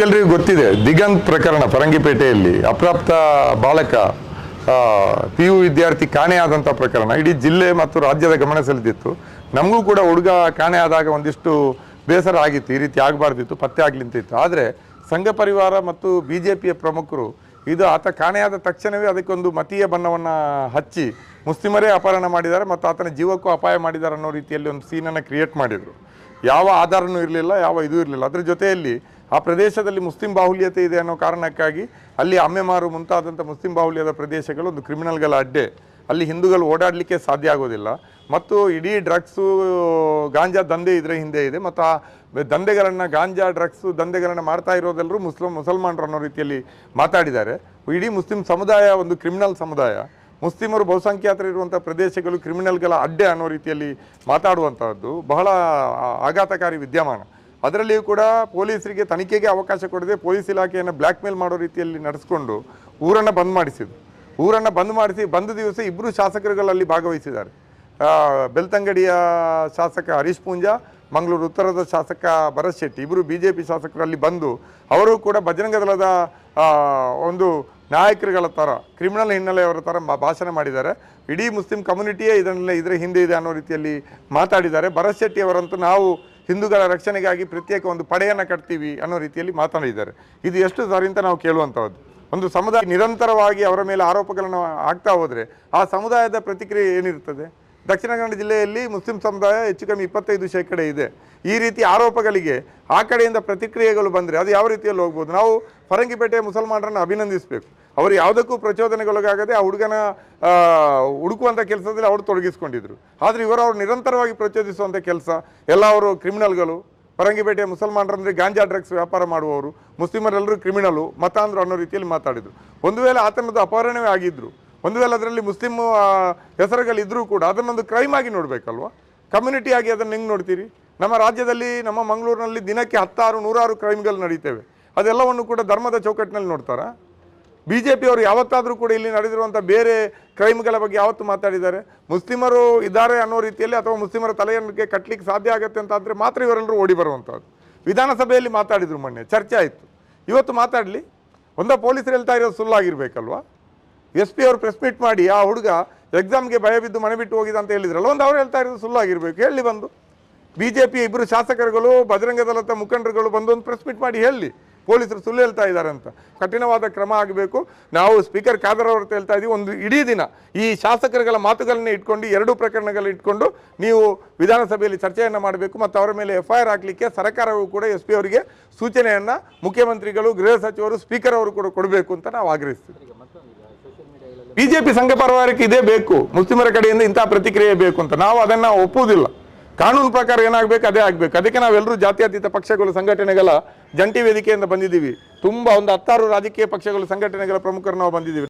ತಮಗೆಲ್ಲರಿಗೂ ಗೊತ್ತಿದೆ, ದಿಗಂತ್ ಪ್ರಕರಣ ಫರಂಗಿಪೇಟೆಯಲ್ಲಿ ಅಪ್ರಾಪ್ತ ಬಾಲಕ ಪಿ ಯು ವಿದ್ಯಾರ್ಥಿ ಕಾಣೆಯಾದಂಥ ಪ್ರಕರಣ ಇಡೀ ಜಿಲ್ಲೆ ಮತ್ತು ರಾಜ್ಯದ ಗಮನ ಸೆಳೆದಿತ್ತು. ನಮಗೂ ಕೂಡ ಹುಡುಗ ಕಾಣೆ ಆದಾಗ ಒಂದಿಷ್ಟು ಬೇಸರ ಆಗಿತ್ತು, ಈ ರೀತಿ ಆಗಬಾರ್ದಿತ್ತು, ಪತ್ತೆ ಆಗ್ಲಿಂತಿತ್ತು. ಆದರೆ ಸಂಘ ಪರಿವಾರ ಮತ್ತು ಬಿ ಜೆ ಪಿಯ ಪ್ರಮುಖರು ಇದು ಆತ ಕಾಣೆಯಾದ ತಕ್ಷಣವೇ ಅದಕ್ಕೊಂದು ಮತೀಯ ಬಣ್ಣವನ್ನು ಹಚ್ಚಿ ಮುಸ್ಲಿಮರೇ ಅಪಹರಣ ಮಾಡಿದ್ದಾರೆ ಮತ್ತು ಆತನ ಜೀವಕ್ಕೂ ಅಪಾಯ ಮಾಡಿದ್ದಾರೆ ಅನ್ನೋ ರೀತಿಯಲ್ಲಿ ಒಂದು ಸೀನನ್ನು ಕ್ರಿಯೇಟ್ ಮಾಡಿದರು. ಯಾವ ಆಧಾರನೂ ಇರಲಿಲ್ಲ, ಯಾವ ಇದು ಇರಲಿಲ್ಲ. ಅದರ ಜೊತೆಯಲ್ಲಿ ಆ ಪ್ರದೇಶದಲ್ಲಿ ಮುಸ್ಲಿಂ ಬಾಹುಲ್ಯತೆ ಇದೆ ಅನ್ನೋ ಕಾರಣಕ್ಕಾಗಿ ಅಲ್ಲಿ ಅಮ್ಮೆಮಾರು ಮುಂತಾದಂಥ ಮುಸ್ಲಿಂ ಬಾಹುಲ್ಯದ ಪ್ರದೇಶಗಳು ಒಂದು ಕ್ರಿಮಿನಲ್ಗಳ ಅಡ್ಡೆ. ಅಲ್ಲಿ ಹಿಂದೂಗಳು ಓಡಾಡಲಿಕ್ಕೆ ಸಾಧ್ಯ ಆಗೋದಿಲ್ಲ. ಮತ್ತು ಇಡೀ ಡ್ರಗ್ಸು ಗಾಂಜಾ ದಂಧೆ ಇದ್ರೆ ಹಿಂದೆ ಇದೆ. ಮತ್ತು ಆ ದಂಧೆಗಳನ್ನು ಗಾಂಜಾ ಡ್ರಗ್ಸು ದಂಧೆಗಳನ್ನು ಮಾಡ್ತಾ ಇರೋದೆಲ್ಲರೂ ಮುಸ್ಲಿಂ ಮುಸಲ್ಮಾನರು ಅನ್ನೋ ರೀತಿಯಲ್ಲಿ ಮಾತಾಡಿದ್ದಾರೆ. ಇಡೀ ಮುಸ್ಲಿಂ ಸಮುದಾಯ ಒಂದು ಕ್ರಿಮಿನಲ್ ಸಮುದಾಯ. ಮುಸ್ಲಿಮರು ಬಹುಸಂಖ್ಯಾತರು ಇರುವಂಥ ಪ್ರದೇಶಗಳು ಕ್ರಿಮಿನಲ್ಗಳ ಅಡ್ಡೆ ಅನ್ನೋ ರೀತಿಯಲ್ಲಿ ಮಾತಾಡುವಂಥದ್ದು ಬಹಳ ಆಘಾತಕಾರಿ ವಿದ್ಯಮಾನ. ಅದರಲ್ಲಿಯೂ ಕೂಡ ಪೊಲೀಸರಿಗೆ ತನಿಖೆಗೆ ಅವಕಾಶ ಕೊಡದೆ ಪೊಲೀಸ್ ಇಲಾಖೆಯನ್ನು ಬ್ಲ್ಯಾಕ್ ಮೇಲ್ ಮಾಡೋ ರೀತಿಯಲ್ಲಿ ನಡೆಸ್ಕೊಂಡು ಊರನ್ನು ಬಂದ್ ಮಾಡಿಸಿದ್ರು. ಊರನ್ನು ಬಂದ್ ಮಾಡಿಸಿ ಬಂದ ದಿವಸ ಇಬ್ಬರು ಶಾಸಕರುಗಳಲ್ಲಿ ಭಾಗವಹಿಸಿದ್ದಾರೆ. ಬೆಳ್ತಂಗಡಿಯ ಶಾಸಕ ಹರೀಶ್ ಪೂಂಜಾ, ಮಂಗಳೂರು ಉತ್ತರದ ಶಾಸಕ ಭರತ್ ಶೆಟ್ಟಿ ಇಬ್ಬರು ಬಿ ಜೆ ಪಿ ಶಾಸಕರಲ್ಲಿ ಬಂದು ಅವರು ಕೂಡ ಬಜರಂಗ ದಳದ ಒಂದು ನಾಯಕರುಗಳ ಥರ ಕ್ರಿಮಿನಲ್ ಹಿನ್ನೆಲೆಯವರ ಥರ ಭಾಷಣ ಮಾಡಿದ್ದಾರೆ. ಇಡೀ ಮುಸ್ಲಿಂ ಕಮ್ಯುನಿಟಿಯೇ ಇದನ್ನೆಲ್ಲ ಇದರ ಹಿಂದೆ ಇದೆ ಅನ್ನೋ ರೀತಿಯಲ್ಲಿ ಮಾತಾಡಿದ್ದಾರೆ. ಭರತ್ ಶೆಟ್ಟಿಯವರಂತೂ ನಾವು ಹಿಂದೂಗಳ ರಕ್ಷಣೆಗಾಗಿ ಪ್ರತ್ಯೇಕ ಒಂದು ಪಡೆಯನ್ನು ಕಟ್ತೀವಿ ಅನ್ನೋ ರೀತಿಯಲ್ಲಿ ಮಾತನಾಡಿದ್ದಾರೆ. ಇದು ಎಷ್ಟು ಸಾರಿಂತ ನಾವು ಕೇಳುವಂಥದ್ದು. ಒಂದು ಸಮುದಾಯ ನಿರಂತರವಾಗಿ ಅವರ ಮೇಲೆ ಆರೋಪಗಳನ್ನು ಆಗ್ತಾ ಹೋದರೆ ಆ ಸಮುದಾಯದ ಪ್ರತಿಕ್ರಿಯೆ ಏನಿರ್ತದೆ ದಕ್ಷಿಣ ಕನ್ನಡ ಜಿಲ್ಲೆಯಲ್ಲಿ ಮುಸ್ಲಿಂ ಸಮುದಾಯ ಹೆಚ್ಚು ಕಮ್ಮಿ ಇಪ್ಪತ್ತೈದು ಶೇಕಡ ಇದೆ. ಈ ರೀತಿ ಆರೋಪಗಳಿಗೆ ಆ ಕಡೆಯಿಂದ ಪ್ರತಿಕ್ರಿಯೆಗಳು ಬಂದರೆ ಅದು ಯಾವ ರೀತಿಯಲ್ಲಿ ಹೋಗ್ಬೋದು? ನಾವು ಫರಂಗಿಪೇಟೆ ಮುಸಲ್ಮಾನರನ್ನು ಅಭಿನಂದಿಸಬೇಕು. ಅವರು ಯಾವುದಕ್ಕೂ ಪ್ರಚೋದನೆಗೊಳಗಾಗದೆ ಆ ಹುಡುಗನ ಹುಡುಕುವಂಥ ಕೆಲಸದಲ್ಲಿ ಅವರು ತೊಡಗಿಸ್ಕೊಂಡಿದ್ರು. ಆದರೆ ಇವರು ಅವರು ನಿರಂತರವಾಗಿ ಪ್ರಚೋದಿಸುವಂಥ ಕೆಲಸ. ಎಲ್ಲ ಅವರು ಕ್ರಿಮಿನಲ್ಗಳು. ಪರಂಗಿಪೇಟೆಯ ಮುಸಲ್ಮಾನರಂದರೆ ಗಾಂಜಾ ಡ್ರಗ್ಸ್ ವ್ಯಾಪಾರ ಮಾಡುವವರು. ಮುಸ್ಲಿಮರೆಲ್ಲರೂ ಕ್ರಿಮಿನಲು ಮತಾಂಧ್ರು ಅನ್ನೋ ರೀತಿಯಲ್ಲಿ ಮಾತಾಡಿದರು. ಒಂದು ವೇಳೆ ಆತನದ್ದು ಅಪಹರಣವೇ ಆಗಿದ್ದರು ಒಂದು ವೇಳೆ ಅದರಲ್ಲಿ ಮುಸ್ಲಿಂ ಹೆಸರುಗಳಿದ್ದರೂ ಕೂಡ ಅದನ್ನೊಂದು ಕ್ರೈಮ್ ಆಗಿ ನೋಡಬೇಕಲ್ವಾ? ಕಮ್ಯುನಿಟಿಯಾಗಿ ಅದನ್ನು ಹೆಂಗೆ ನೋಡ್ತೀರಿ? ನಮ್ಮ ರಾಜ್ಯದಲ್ಲಿ, ನಮ್ಮ ಮಂಗಳೂರಿನಲ್ಲಿ ದಿನಕ್ಕೆ ಹತ್ತಾರು, ನೂರಾರು ಕ್ರೈಮ್ಗಳು ನಡೀತೇವೆ. ಅದೆಲ್ಲವನ್ನು ಕೂಡ ಧರ್ಮದ ಚೌಕಟ್ಟಿನಲ್ಲಿ ನೋಡ್ತಾರಾ? ಬಿ ಜೆ ಪಿಯವರು ಯಾವತ್ತಾದರೂ ಕೂಡ ಇಲ್ಲಿ ನಡೆದಿರುವಂಥ ಬೇರೆ ಕ್ರೈಮ್ಗಳ ಬಗ್ಗೆ ಯಾವತ್ತು ಮಾತಾಡಿದ್ದಾರೆ? ಮುಸ್ಲಿಮರು ಇದ್ದಾರೆ ಅನ್ನೋ ರೀತಿಯಲ್ಲಿ ಅಥವಾ ಮುಸ್ಲಿಮರ ತಲೆಯನ್ನಿಗೆ ಕಟ್ಟಲಿಕ್ಕೆ ಸಾಧ್ಯ ಆಗುತ್ತೆ ಅಂತ ಆದರೆ ಮಾತ್ರ ಇವರೆಲ್ಲರೂ ಓಡಿ ಬರುವಂಥದ್ದು. ವಿಧಾನಸಭೆಯಲ್ಲಿ ಮಾತಾಡಿದ್ರು ಮೊನ್ನೆ, ಚರ್ಚೆ ಆಯಿತು. ಇವತ್ತು ಮಾತಾಡಲಿ? ಒಂದ ಪೊಲೀಸರು ಹೇಳ್ತಾ ಇರೋದು ಸುಳ್ಳಾಗಿರ್ಬೇಕಲ್ವಾ? ಎಸ್ ಪಿ ಅವರು ಪ್ರೆಸ್ ಮೀಟ್ ಮಾಡಿ ಆ ಹುಡುಗ ಎಕ್ಸಾಮ್ಗೆ ಭಯ ಬಿದ್ದು ಮನೆ ಬಿಟ್ಟು ಹೋಗಿದೆ ಅಂತ ಹೇಳಿದ್ರಲ್ಲ, ಒಂದು ಅವ್ರು ಹೇಳ್ತಾ ಇರೋದು ಸುಳ್ಳಾಗಿರ್ಬೇಕು. ಹೇಳಿ ಬಂದು. ಬಿ ಜೆ ಪಿ ಇಬ್ಬರು ಶಾಸಕರುಗಳು, ಬಜರಂಗ ದಳದ ಮುಖಂಡರುಗಳು ಬಂದು ಒಂದು ಪ್ರೆಸ್ ಮೀಟ್ ಮಾಡಿ ಹೇಳಿ. ಪೊಲೀಸರು ಸುಳ್ಳು ಹೇಳ್ತಾ ಇದ್ದಾರೆ ಅಂತ. ಕಠಿಣವಾದ ಕ್ರಮ ಆಗಬೇಕು. ನಾವು ಸ್ಪೀಕರ್ ಖಾದರ್ ಅವ್ರ ಹೇಳ್ತಾ ಇದ್ದೀವಿ ಒಂದು ಇಡೀ ದಿನ ಈ ಶಾಸಕರುಗಳ ಮಾತುಗಳನ್ನೇ ಇಟ್ಕೊಂಡು ಎರಡು ಪ್ರಕರಣಗಳ ಇಟ್ಕೊಂಡು ನೀವು ವಿಧಾನಸಭೆಯಲ್ಲಿ ಚರ್ಚೆಯನ್ನು ಮಾಡಬೇಕು ಮತ್ತು ಅವರ ಮೇಲೆ ಎಫ್ ಐ ಆರ್ ಹಾಕಲಿಕ್ಕೆ ಸರ್ಕಾರವು ಕೂಡ ಎಸ್ ಪಿ ಅವರಿಗೆ ಸೂಚನೆಯನ್ನು ಮುಖ್ಯಮಂತ್ರಿಗಳು ಗೃಹ ಸಚಿವರು ಸ್ಪೀಕರ್ ಅವರು ಕೂಡ ಕೊಡಬೇಕು ಅಂತ ನಾವು ಆಗ್ರಹಿಸ್ತೀವಿ. ಬಿಜೆಪಿ ಸಂಘ ಪರಿವಾರಕ್ಕೆ ಇದೇ ಬೇಕು. ಮುಸ್ಲಿಮರ ಕಡೆಯಿಂದ ಇಂತಹ ಪ್ರತಿಕ್ರಿಯೆ ಬೇಕು ಅಂತ. ನಾವು ಅದನ್ನು ಒಪ್ಪುವುದಿಲ್ಲ. ಕಾನೂನು ಪ್ರಕಾರ ಏನಾಗಬೇಕು, ಅದೇ ಆಗಬೇಕು. ಅದಕ್ಕೆ ನಾವೆಲ್ಲರೂ ಜಾತ್ಯತೀತ ಪಕ್ಷಗಳು, ಸಂಘಟನೆಗಳ ಜಂಟಿ ವೇದಿಕೆಯಿಂದ ಬಂದಿದ್ದೀವಿ. ತುಂಬಾ ಒಂದು ಹತ್ತಾರು ರಾಜಕೀಯ ಪಕ್ಷಗಳು, ಸಂಘಟನೆಗಳ ಪ್ರಮುಖರು ನಾವು ಬಂದಿದ್ದೀವಿ.